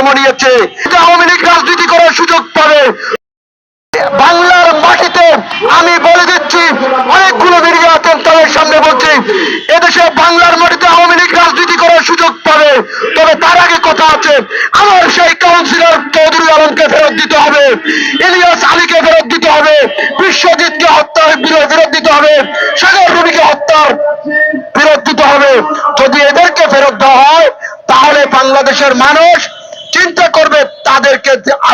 জন্ম নিয়েছে আওয়ামী লীগ রাজনীতি করার সুযোগ পাবে। বাংলার মাটিতে আমি বলে দিচ্ছি, অনেকগুলো মিডিয়া আছেন তাদের সামনে বলছি, এদেশে বাংলার মাটিতে আওয়ামী লীগ রাজনীতি করার সুযোগ পাবে। তবে তার আগে কথা আছে, আমার সেই কাউন্সিলর চৌধুরী আলমকে ফেরত দিতে হবে, ইলিয়াস আলীকে ফেরত দিতে হবে, বিশ্বজিৎকে হত্যার ফেরত দিতে হবে, সাগর রবিকে হত্যার ফেরত দিতে হবে। যদি এদেরকে ফেরত দেওয়া হয়, তাহলে বাংলাদেশের মানুষ চিন্তা করবে তাদেরকে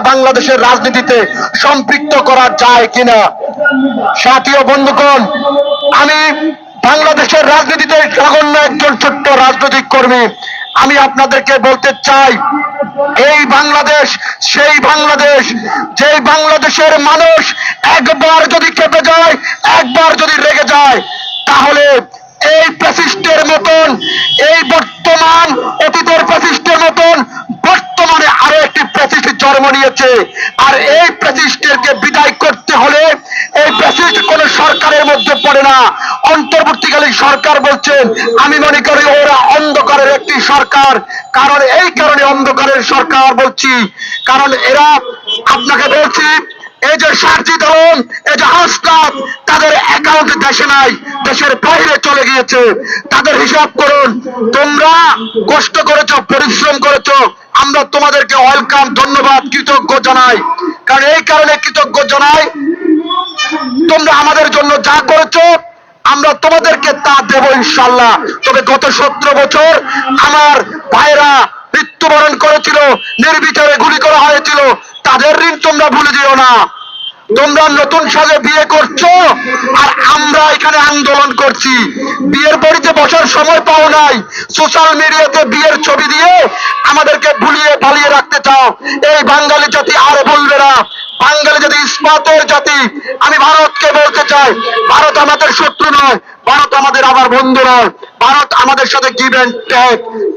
বাংলাদেশের রাজনীতিতে সম্পৃক্ত করা যায় কিনা। সাথীয় বন্ধুগণ, আমি বাংলাদেশের রাজনীতিতে জঘন্য একজন ছোট্ট রাজনৈতিক কর্মী। আমি আপনাদেরকে বলতে চাই, এই বাংলাদেশ, সেই বাংলাদেশ, যেই বাংলাদেশের মানুষ একবার যদি কেঁপে যায়, একবার যদি রেগে যায়, তাহলে এই প্যাসিস্টের মতন, এই নিয়েছে আর এই প্যাসিস্টেরকে বিদায় করতে হলে এই প্যাসিস্ট কোন সরকারের মধ্যে পড়ে না। অন্তর্বর্তীকালীন সরকার বলছেন, আমি মনে করি ওরা অন্ধকারের একটি সরকার। কারণ এই কারণে অন্ধকারের সরকার বলছি। কারণ এরা, আপনাকে বলছি এই যে সারজিদ আলম এই যে হাসনাত তাদের অ্যাকাউন্ট দেশে নাই, দেশের বাইরে চলে গিয়েছে। তাদের হিসাব করুন, তোমরা কষ্ট করেছ, পরিশ্রম করেছ, আমরা তোমাদেরকে ওয়েলকাম, ধন্যবাদ, কৃতজ্ঞ জানাই। কারণ এই কারণে কৃতজ্ঞ জানাই, তোমরা আমাদের জন্য যা করেছ, আমরা তোমাদেরকে তা দেব ইনশাল্লাহ তবে গত সতেরো বছর আমার ভাইরা মৃত্যুবরণ করেছিল, নির্বিচারে গুলি করা তাদের ঋণ তোমরা ভুলে যেও না। তোমরা নতুন সাজে বিয়ে করছ আর আমরা এখানে আন্দোলন করছি। বিয়ের বাড়িতে বসার সময় পাও নাই সোশ্যাল মিডিয়াতে বিয়ের ছবি দিয়ে আমাদেরকে ভুলিয়ে পালিয়ে রাখতে চাও। এই বাঙালি আমি ভারতকে বলতে চাই, ভারত আমাদের শত্রু নয়, ভারত আমাদের আবার বন্ধু নয়, ভারত আমাদের সাথে গিভ অ্যান্ড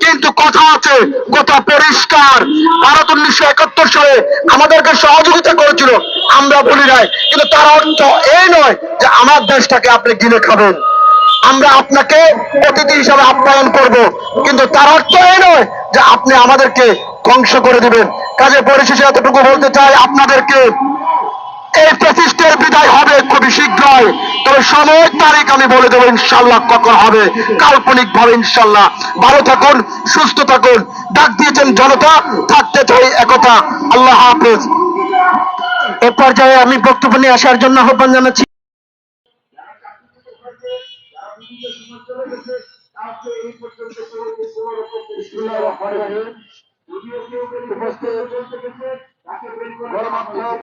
কিন্তু কথা আছে, কথা পরিষ্কার। ভারত উনিশশো একাত্তর সালে আমাদেরকে সহযোগিতা করেছিল, আমরা বলি নাই। কিন্তু তার অর্থ এই নয় যে আমার দেশটাকে আপনি গিলে খাবেন। আমরা আপনাকে অতিথি হিসাবে আপ্যায়ন করব। কিন্তু তার অর্থ এই নয় যে আপনি আমাদেরকে ধ্বংস করে দিবেন। কাজে পরিশেষে এতটুকু বলতে চাই আপনাদেরকে, এই শীঘ্রই। তবে সময় তারিখ আমি বলে দেবো ইনশাল্লাহ কখন হবে। কাল্পনিক ভাবে ইনশাল্লাহ। ভালো থাকুন সুস্থ থাকুন। ডাক দিয়েছেন জনতা থাকতে চাই একতা। আল্লাহ হাফেজ। এ পর্যায়ে আমি বক্তব্য নিয়ে আসার জন্য আহ্বান জানাচ্ছি। উপস্থিত